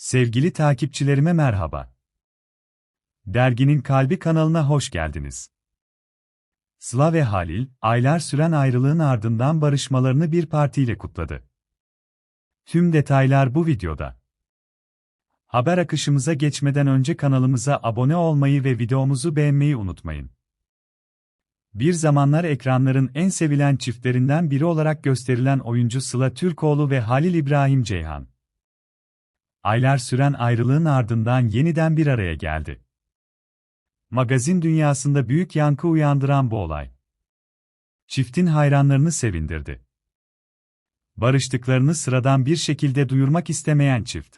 Sevgili takipçilerime merhaba. Derginin Kalbi kanalına hoş geldiniz. Sıla ve Halil, aylar süren ayrılığın ardından barışmalarını bir partiyle kutladı. Tüm detaylar bu videoda. Haber akışımıza geçmeden önce kanalımıza abone olmayı ve videomuzu beğenmeyi unutmayın. Bir zamanlar ekranların en sevilen çiftlerinden biri olarak gösterilen oyuncu Sıla Türkoğlu ve Halil İbrahim Ceyhan. Aylar süren ayrılığın ardından yeniden bir araya geldi. Magazin dünyasında büyük yankı uyandıran bu olay. Çiftin hayranlarını sevindirdi. Barıştıklarını sıradan bir şekilde duyurmak istemeyen çift.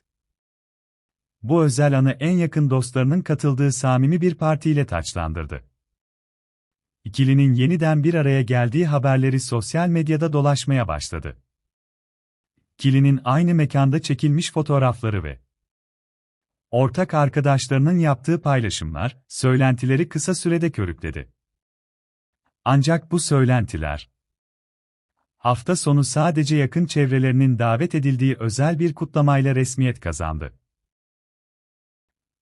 Bu özel anı en yakın dostlarının katıldığı samimi bir partiyle taçlandırdı. İkilinin yeniden bir araya geldiği haberleri sosyal medyada dolaşmaya başladı. İkilinin aynı mekanda çekilmiş fotoğrafları ve ortak arkadaşlarının yaptığı paylaşımlar, söylentileri kısa sürede körükledi. Ancak bu söylentiler, hafta sonu sadece yakın çevrelerinin davet edildiği özel bir kutlamayla resmiyet kazandı.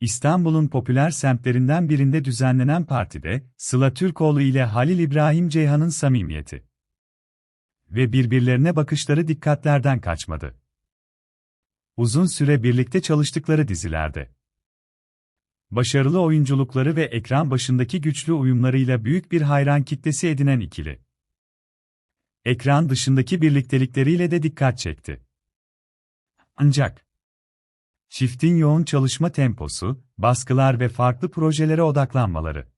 İstanbul'un popüler semtlerinden birinde düzenlenen partide, Sıla Türkoğlu ile Halil İbrahim Ceyhan'ın samimiyeti ve birbirlerine bakışları dikkatlerden kaçmadı. Uzun süre birlikte çalıştıkları dizilerde başarılı oyunculukları ve ekran başındaki güçlü uyumlarıyla büyük bir hayran kitlesi edinen ikili. Ekran dışındaki birliktelikleriyle de dikkat çekti. Ancak çiftin yoğun çalışma temposu, baskılar ve farklı projelere odaklanmaları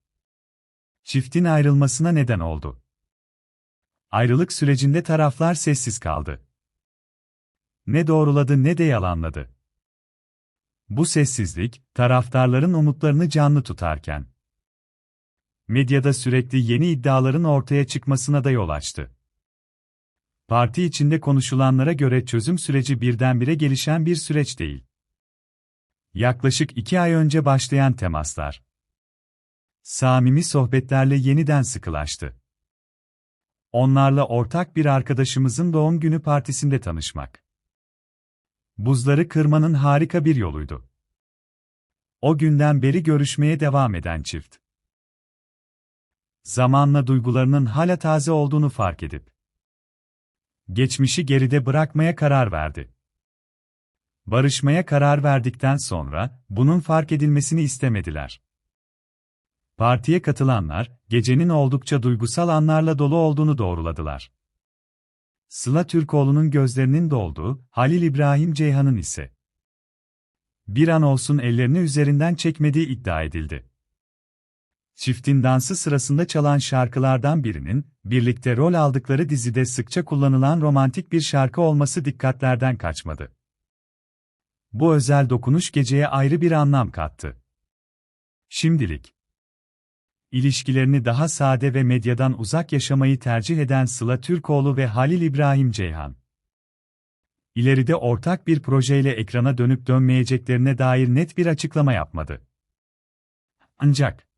çiftin ayrılmasına neden oldu. Ayrılık sürecinde taraflar sessiz kaldı. Ne doğruladı ne de yalanladı. Bu sessizlik, taraftarların umutlarını canlı tutarken, medyada sürekli yeni iddiaların ortaya çıkmasına da yol açtı. Parti içinde konuşulanlara göre çözüm süreci birdenbire gelişen bir süreç değil. Yaklaşık iki ay önce başlayan temaslar, samimi sohbetlerle yeniden sıkılaştı. Onlarla ortak bir arkadaşımızın doğum günü partisinde tanışmak. Buzları kırmanın harika bir yoluydu. O günden beri görüşmeye devam eden çift. Zamanla duygularının hala taze olduğunu fark edip geçmişi geride bırakmaya karar verdi. Barışmaya karar verdikten sonra bunun fark edilmesini istemediler. Partiye katılanlar, gecenin oldukça duygusal anlarla dolu olduğunu doğruladılar. Sıla Türkoğlu'nun gözlerinin dolduğu, Halil İbrahim Ceyhan'ın ise bir an olsun ellerini üzerinden çekmediği iddia edildi. Çiftin dansı sırasında çalan şarkılardan birinin, birlikte rol aldıkları dizide sıkça kullanılan romantik bir şarkı olması dikkatlerden kaçmadı. Bu özel dokunuş geceye ayrı bir anlam kattı. Şimdilik İlişkilerini daha sade ve medyadan uzak yaşamayı tercih eden Sıla Türkoğlu ve Halil İbrahim Ceyhan. İleride ortak bir projeyle ekrana dönüp dönmeyeceklerine dair net bir açıklama yapmadı. Ancak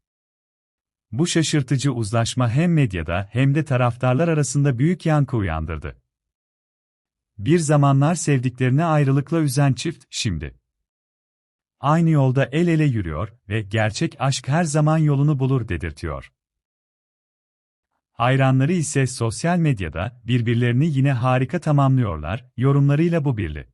bu şaşırtıcı uzlaşma hem medyada hem de taraftarlar arasında büyük yankı uyandırdı. Bir zamanlar sevdiklerini ayrılıkla üzen çift, şimdi aynı yolda el ele yürüyor ve gerçek aşk her zaman yolunu bulur dedirtiyor. Hayranları ise sosyal medyada birbirlerini yine harika tamamlıyorlar yorumlarıyla bu birli.